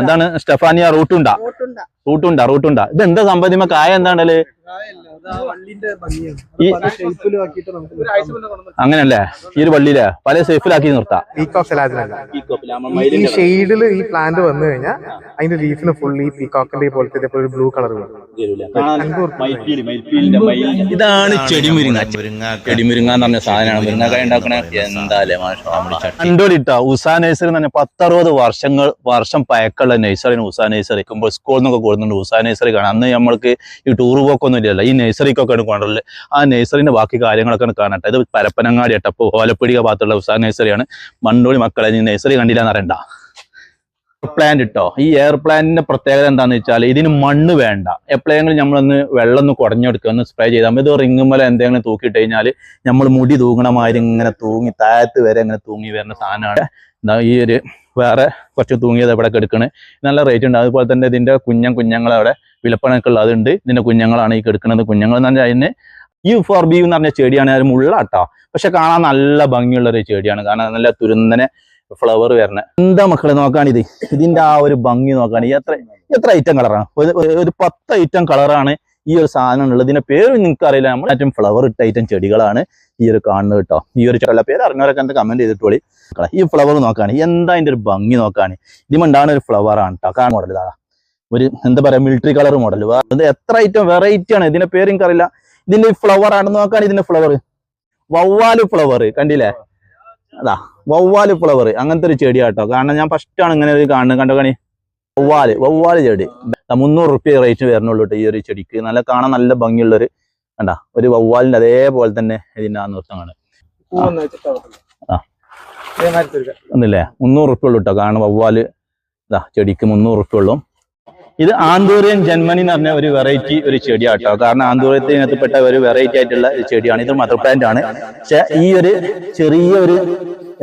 എന്താണ് സ്റ്റെഫാനിയ റൂട്ടുണ്ടാ. റോട്ടുണ്ട റൂട്ടുണ്ടാ. ഇത് എന്താ സംബന്ധിമ കായ എന്താണൽ? ഈ- അങ്ങനല്ലേ? ഈ ഒരു വള്ളിയിലെ പല സേഫിലാക്കി നിർത്താം. പീകോക്ക് സലാദിനല്ല ഈ ഷെയ്ഡിൽ ഈ പ്ലാന്റ് വന്നു കഴിഞ്ഞാൽ അതിന്റെ ലീഫിന് ഫുൾ ഈ പീകോക്കിന്റെ പോലത്തെ ഇതേപോലെ ഒരു ബ്ലൂ കളർ വരും ഇതാണ് ചെടിമുരിങ്ങ. ചെടിമുരിങ്ങ എന്ന് പറഞ്ഞ സാധനമാണ്. മുരിങ്ങക്കായ ഉണ്ടാക്കണ എന്താല്ലേ ഉസാ നഴ്സറി തന്നെ പത്തറുപത് വർഷങ്ങൾ വർഷം പയക്കുള്ള നേഴ്സറി ഉസാ നഴ്സറി സ്കൂളിൽ നിന്നൊക്കെ കൊടുക്കുന്നുണ്ട് ഉസാ നഴ്സറി കാണാം. അന്ന് നമ്മൾക്ക് ഈ ടൂർ പോക്കൊന്നും ഇല്ലല്ലോ. ഈ നഴ്സറിക്കൊക്കെയാണ് കൊണ്ടുള്ളത് ആ നേഴ്സറിന്റെ ബാക്കി കാര്യങ്ങളൊക്കെ ആണ് കാണട്ടെ. ഇത് പരപ്പനങ്ങാടി അട്ടപ്പോ ഓലപ്പിടിക ഭാഗത്തുള്ള ഉസാ നഴ്സറിയാണ് മണ്ണോളി മക്കളെ നീ നഴ്സറി കണ്ടില്ല എന്ന് അറിയണ്ട പ്ലാന്റ് ഇട്ടോ? ഈ എയർ പ്ലാന്റിന്റെ പ്രത്യേകത എന്താന്ന് വെച്ചാൽ ഇതിന് മണ്ണ് വേണ്ട. എപ്പോഴെങ്കിലും നമ്മളൊന്ന് വെള്ളം ഒന്ന് കുടഞ്ഞെടുക്കുക ഒന്ന് സ്പ്രേ ചെയ്താൽ മതി. ഇത് റിങ്ങുമല എന്തെങ്കിലും തൂക്കിയിട്ട് കഴിഞ്ഞാൽ നമ്മൾ മുടി തൂങ്ങണമാതിരി ഇങ്ങനെ തൂങ്ങി താഴത്ത് വരെ ഇങ്ങനെ തൂങ്ങി വരുന്ന സാധനമാണ്. എന്താ ഈ ഒരു വേറെ കുറച്ച് തൂങ്ങിയത് ഇവിടെ കെടുക്കണ്. നല്ല റേറ്റ് ഉണ്ട്. അതുപോലെ തന്നെ ഇതിന്റെ കുഞ്ഞൻ കുഞ്ഞങ്ങളവിടെ വിലപ്പണക്കുള്ള അതുണ്ട് ഇതിന്റെ കുഞ്ഞങ്ങളാണ് ഈ കെടുക്കുന്നത് കുഞ്ഞങ്ങൾ എന്ന് പറഞ്ഞാൽ അതിന് ഈ ഫോർ ബി എന്ന് പറഞ്ഞ ചെടിയാണ്. അത് മുള്ളാട്ടോ. പക്ഷെ കാണാൻ നല്ല ഭംഗിയുള്ള ഒരു ചെടിയാണ്. കാരണം നല്ല തുരുന്നനെ ഫ്ലവർ വരണേ. എന്താ മക്കളെ നോക്കാണിത് ഇതിന്റെ ആ ഒരു ഭംഗി നോക്കാണ്. എത്ര എത്ര ഐറ്റം കളറാണ് ഒരു പത്ത് ഐറ്റം കളറാണ് ഈ ഒരു സാധനം ഉള്ളത്. ഇതിന്റെ പേര് നിങ്ങൾക്ക് അറിയില്ല നമ്മൾ ഏറ്റവും ഫ്ലവർ ഇട്ട ഐറ്റം ചെടികളാണ് ഈ ഒരു കാണുന്നത് കേട്ടോ. ഈ ഒരു ചില പേര് അറിഞ്ഞവരൊക്കെ എന്താ കമന്റ് ചെയ്തിട്ടോളി. വിളി ഈ ഫ്ലവർ നോക്കാണ്. എന്താ അതിന്റെ ഒരു ഭംഗി നോക്കാണ്? ഇതിമുണ്ടാണ് ഒരു ഫ്ലവർ ആണ് കേട്ടോ മോഡൽ ഇതാ. ഒരു എന്താ പറയാ മിലിറ്ററി കളർ മോഡൽ വേറെ എത്ര ഐറ്റം വെറൈറ്റി ആണ്. ഇതിന്റെ പേര് എനിക്ക് അറിയില്ല ഇതിന്റെ ഫ്ലവർ ആണ് നോക്കാൻ ഇതിന്റെ ഫ്ലവർ വവ്വാൽ ഫ്ലവർ കണ്ടില്ലേ? അതാ വവ്വാൽ ഫ്ലവർ അങ്ങനത്തെ ഒരു ചെടിയാട്ടോ കാരണം ഞാൻ ഫസ്റ്റ് ആണ് ഇങ്ങനെ ഒരു കാണുന്നത്. കണ്ടോ കണി? വവ്വാൽ വവ്വാൽ ചെടി. മുന്നൂറ് റുപ്യ റേറ്റ് വരുന്നുള്ളൂ കേട്ടോ ഈ ഒരു ചെടിക്ക്. നല്ല കാണാൻ നല്ല ഭംഗിയുള്ളൊരു കണ്ടാ ഒരു വവ്വാലിന്റെ അതേപോലെ തന്നെ ഇതിന്റെ ആ. നൃത്തമാണ്. ഒന്നില്ലേ മുന്നൂറ് റുപ്യ ഉള്ളൂ കേട്ടോ. കാരണം വവ്വാൽ ഇതാ ചെടിക്ക് മുന്നൂറ് റുപ്യ ഉള്ളൂ. ഇത് ആന്തൂറിയൻ ജന്മനി എന്ന് പറഞ്ഞ ഒരു വെറൈറ്റി ഒരു ചെടിയാട്ടോ. കാരണം ആന്തൂറിയത്തിനകത്ത് ഒരു വെറൈറ്റി ആയിട്ടുള്ള ചെടിയാണ്. ഇത് മദർ പ്ലാന്റ് ആണ്. പക്ഷെ ഈ ഒരു ചെറിയ ഒരു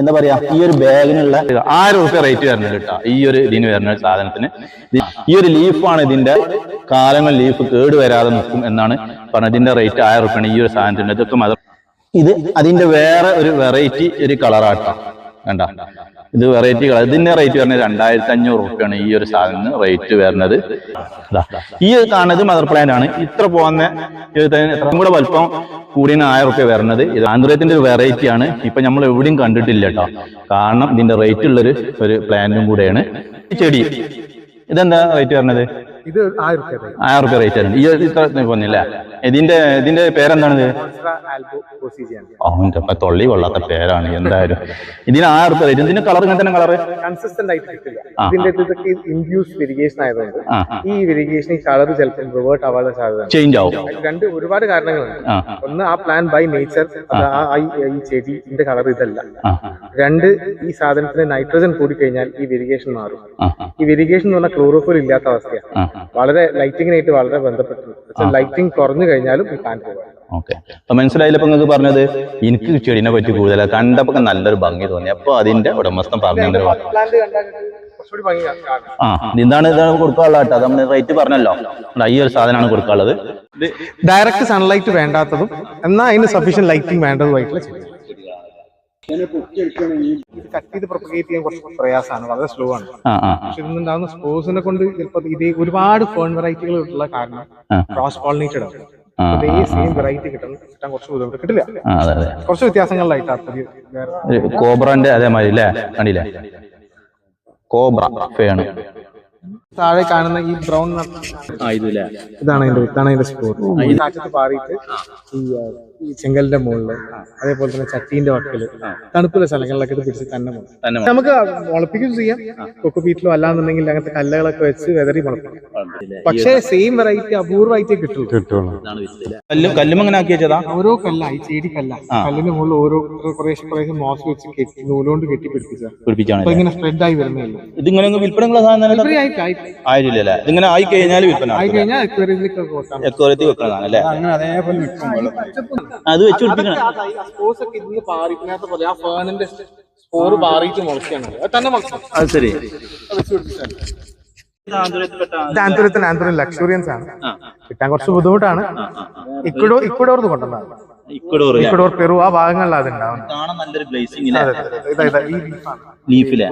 എന്താ പറയാ ഈ ഒരു ബാഗിനുള്ള ആയിരം റുപ്യ റേറ്റ് വരുന്നത് കേട്ടോ. ഈ ഒരു ഇതിന് വരുന്ന സാധനത്തിന്. ഈ ഒരു ലീഫാണ് ഇതിന്റെ കാലങ്ങൾ ലീഫ് കേട് വരാതെ നിൽക്കും എന്നാണ് പറഞ്ഞത് ഇതിന്റെ റേറ്റ് ആയിരം റുപ്യാണ് ഈ ഒരു സാധനത്തിന്റെ ഇതൊക്കെ മദർ ഇത് അതിന്റെ വേറെ ഒരു വെറൈറ്റി ഒരു കളറാട്ടോ കണ്ട? ഇത് വെറൈറ്റി കളർ ഇതിന്റെ റേറ്റ് വരുന്നത് രണ്ടായിരത്തി അഞ്ഞൂറ് റുപ്യാണ് ഈ ഒരു സാധനത്തിന് റേറ്റ് വരുന്നത്. ഈ കാണുന്നത് മദർ പ്ലാന്റ് ആണ്. ഇത്ര പോകുന്ന എത്ര കൂടെ വലുപ്പം കൂടിയ ആയിരം റുപ്യ വരുന്നത്. ഇത് ആന്ധ്രത്തിന്റെ ഒരു വെറൈറ്റി ആണ്. ഇപ്പൊ നമ്മൾ എവിടെയും കണ്ടിട്ടില്ല കേട്ടോ. കാരണം ഇതിന്റെ റേറ്റ് ഉള്ളൊരു ഒരു പ്ലാന്റും കൂടെയാണ്. ചെടി ഇതെന്താ റേറ്റ് വരുന്നത്? ഇത് ആയിരം റുപ്യ റേറ്റ് ആണ് ഈ ഇത്ര പോന്നില്ല? ഇതിന്റെ ഇതിന്റെ പേരെന്താണ്? അവന്റെ തൊള്ളി കൊള്ളാത്ത പേരാണ് എന്തായാലും. ഇതിന് ആയിരം റുപ്യ റേറ്റ് ഇതിന്റെ കളർ ഇങ്ങനെ തന്നെ കളർ കൺസിസ്റ്റന്റ് ആയിട്ട് ഇതിന്റെ ഇതൊക്കെ ഇൻഡ്യൂസ് വെരിഗേഷൻ ആയതുകൊണ്ട് ഈ വെരിഗേഷൻ ഈ കളർ ചിലപ്പോൾ റിവേർട്ട് ആവാനുള്ള സാധ്യത ചേഞ്ച് ആവും. രണ്ട് ഒരുപാട് കാരണങ്ങളുണ്ട്. ഒന്ന് ആ പ്ലാൻ ബൈ നേച്ചർ ഈ ചെടിന്റെ കളർ ഇതല്ല. രണ്ട് ഈ സാധനത്തിന് നൈട്രജൻ കൂടി കഴിഞ്ഞാൽ ഈ വെരിഗേഷൻ മാറും. ഈ വെരിഗേഷൻ എന്ന് പറഞ്ഞാൽ ക്ലോറോഫിൽ ഇല്ലാത്ത അവസ്ഥയാണ്. വളരെ ലൈറ്റിങ്ങിനായിട്ട് വളരെ ബന്ധപ്പെട്ടു പക്ഷെ ലൈറ്റിംഗ് കുറഞ്ഞു കഴിഞ്ഞാലും ഈ ഫാൻ പോകാം ഓക്കെ. അപ്പൊ മനസ്സിലായില്ല ഇപ്പൊ നിങ്ങൾക്ക് പറഞ്ഞത്? എനിക്ക് ചെടിനെ പറ്റി കൂടുതല. കണ്ടപ്പോ നല്ലൊരു ഭംഗി തോന്നി. അപ്പൊ അതിന്റെ ഉടമസ്ഥൻ പറഞ്ഞു. ആ ഇതാണ് ഇതാണ് കൊടുക്കാനുള്ള കേട്ടോ. നമ്മൾ റേറ്റ് പറഞ്ഞല്ലോ. ഈ ഒരു സാധനമാണ് കൊടുക്കാനുള്ളത്. ഡയറക്റ്റ് സൺലൈറ്റ് വേണ്ടാത്തതും എന്നാ അതിന് സഫീഷ്യന്റ് ലൈറ്റിംഗ് വേണ്ടതുമായിട്ടുള്ള ഇത് കട്ട് ചെയ്ത് പ്രൊപ്പഗേറ്റ് ചെയ്യാൻ കുറച്ച് പ്രയാസമാണ്. വളരെ സ്ലോ ആണ്. പക്ഷെ സ്പോസിനെ കൊണ്ട് ചിലപ്പോൾ ഇത് ഒരുപാട് ഫേൺ വെറൈറ്റികൾ ഉള്ള കാരണം ക്രോസ് പോളിനേറ്റഡ് ആണ്. അതേ സെയിം വെറൈറ്റി കിട്ടാൻ കിട്ടാൻ കുറച്ച് ബുദ്ധിമുട്ട് കിട്ടില്ല. അതെ അതെ. കുറച്ച് വ്യത്യാസങ്ങളിലായിട്ടാണ് പുതിയ കോബ്രന്റെ അതേമാതിരി അല്ലേ കണ്ടില്ലേ? Cobra fern. താഴെ കാണുന്ന ഈ ബ്രൗൺ ഇതാണ് അതിന്റെ ഇതാണ് അതിന്റെ സ്പോട്ട് ഈ കാറ്റത്ത് പാറിയിട്ട് ഈ ചെങ്കലിന്റെ മുകളിൽ അതേപോലെ തന്നെ ചട്ടീന്റെ വക്കിൽ തണുപ്പുള്ള സ്ഥലങ്ങളിലൊക്കെ ഇത് പിടിച്ച് തന്നെ നമുക്ക് മുളപ്പിക്കും ചെയ്യാം. കൊക്കു പീറ്റിലോ അല്ലാന്നുണ്ടെങ്കിൽ അങ്ങനത്തെ കല്ലുകളൊക്കെ വെച്ച് വെതറി മുളപ്പിക്കും. പക്ഷേ സെയിം വെറൈറ്റി അപൂർവമായിട്ടേ കിട്ടുള്ളൂ. കിട്ടുള്ളൂ. കല്ലും കല്ലും അങ്ങനെ ആക്കി വെച്ചതാ? ഓരോ കല്ല ഈ ചേടി കല്ല. കല്ലിന്റെ മുകളിൽ ഓരോ കുറേശ്ശെ കുറേശ്ശെ മോസ് വെച്ച് കെട്ടി നൂലുകൊണ്ട് കെട്ടി പിടിപ്പിച്ച പിടിപ്പിച്ചാണ് ഇങ്ങനെ സ്പ്രെഡ് ആയി വരുന്നില്ല ഇതിങ്ങനെ വിൽപ്പനയുള്ള സാധനം ഇങ്ങനെ അല്ലേ? ഇതിങ്ങനെ ആയി കഴിഞ്ഞാൽ വിൽപ്പന എക്കോരത്തി വെക്കുന്നതാണ് അല്ലേ അങ്ങനെ അതേപോലെ നിൽക്കും അത് വെച്ച് പിടിപ്പിക്കണം. അത് ശരി. ആന്തൂരത്തിന് ആന്തൂരം ലക്ഷറിയൻസ് ആണ്. കിട്ടാൻ കുറച്ച് ബുദ്ധിമുട്ടാണ്. ഇക്വഡോർ ഇക്വഡോർ കൊണ്ടുവന്നതാണ്. ഇക്കടൂർ ഇക്വഡോർ പെറു ആ ഭാഗങ്ങളിലാണ് അത് ഉണ്ടാവുന്നത്. കാണാൻ നല്ലൊരു ഗ്ലേസിംഗ് ആണ്. ലീഫിലെ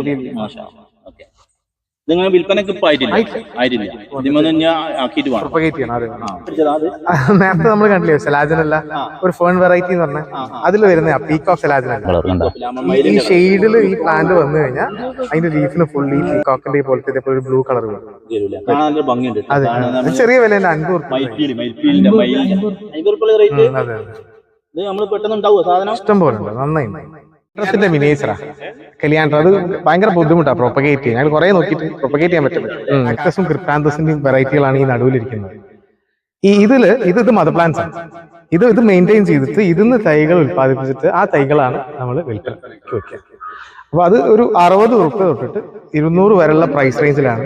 ഇതിങ്ങനെ വിൽപ്പനക്ക് ഇപ്പൊ ആയിട്ടില്ല. ആയിട്ടില്ല ഇതിമൊന്നും ഞാൻ ആക്കിയിട്ട് വേണം പ്രൊപ്പഗേറ്റ് ചെയ്യണം അതെ പിടിച്ചതാ അത്? നേരത്തെ നമ്മൾ കണ്ടില്ലേ സലാജനല്ല? ഒരു ഫോൺ വെറൈറ്റി എന്ന് പറഞ്ഞാൽ അതിൽ വരുന്ന പീക്ക് ഓഫ് കണ്ടോ? ഈ ഷെയ്ഡിൽ ഈ പ്ലാന്റ് വന്നു കഴിഞ്ഞാൽ അതിന്റെ ലീഫിന് ഫുള്ളി പീകോക്കിന്റെ പോലത്തെ ഇതേപോലെ ഒരു ബ്ലൂ കളർ വരും വരൂല. നല്ല ഭംഗിയുണ്ട് അതെ. ചെറിയ വില. അൻപത് അതെ അതെ. നമ്മൾ പെട്ടെന്ന് ഉണ്ടാവുമോ സാധനം? ഇഷ്ടം പോലെ. ഉണ്ട് നന്നായി ഡ്രസ്സിന്റെ മിനിയേച്ചറാ കല്യാണം അത് ഭയങ്കര ബുദ്ധിമുട്ടാണ് പ്രൊപ്പഗേറ്റ് ചെയ്യാൻ. ഞങ്ങൾ കുറെ നോക്കിയിട്ട് പ്രൊപ്പഗേറ്റ് ചെയ്യാൻ പറ്റില്ല ആക്ടസും ക്രിപ്പാന്തസിന്റെയും വെറൈറ്റികളാണ് ഈ നടുവിലിരിക്കുന്നത്. ഈ ഇതിൽ ഇത് ഇത് മദർ പ്ലാന്റ്സ് ആണ്. ഇത് ഇത് മെയിന്റെയിൻ ചെയ്തിട്ട് ഇതിന്ന് തൈകൾ ഉത്പാദിപ്പിച്ചിട്ട് ആ തൈകളാണ് നമ്മൾ വിൽക്കുന്നത് വെക്കുക. അപ്പൊ അത് ഒരു അറുപത് റുപ്യ തൊട്ടിട്ട് ഇരുന്നൂറ് വരെയുള്ള പ്രൈസ് റേഞ്ചിലാണ്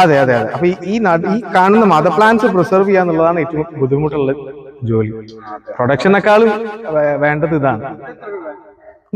അതെ അതെ അതെ. അപ്പൊ ഈ- ഈ കാണുന്ന മദർ പ്ലാന്റ്സ് പ്രിസർവ് ചെയ്യുക എന്നുള്ളതാണ് ഏറ്റവും ബുദ്ധിമുട്ടുള്ള ജോലി. പ്രൊഡക്ഷനേക്കാളും വേണ്ടത് ഇതാണ്.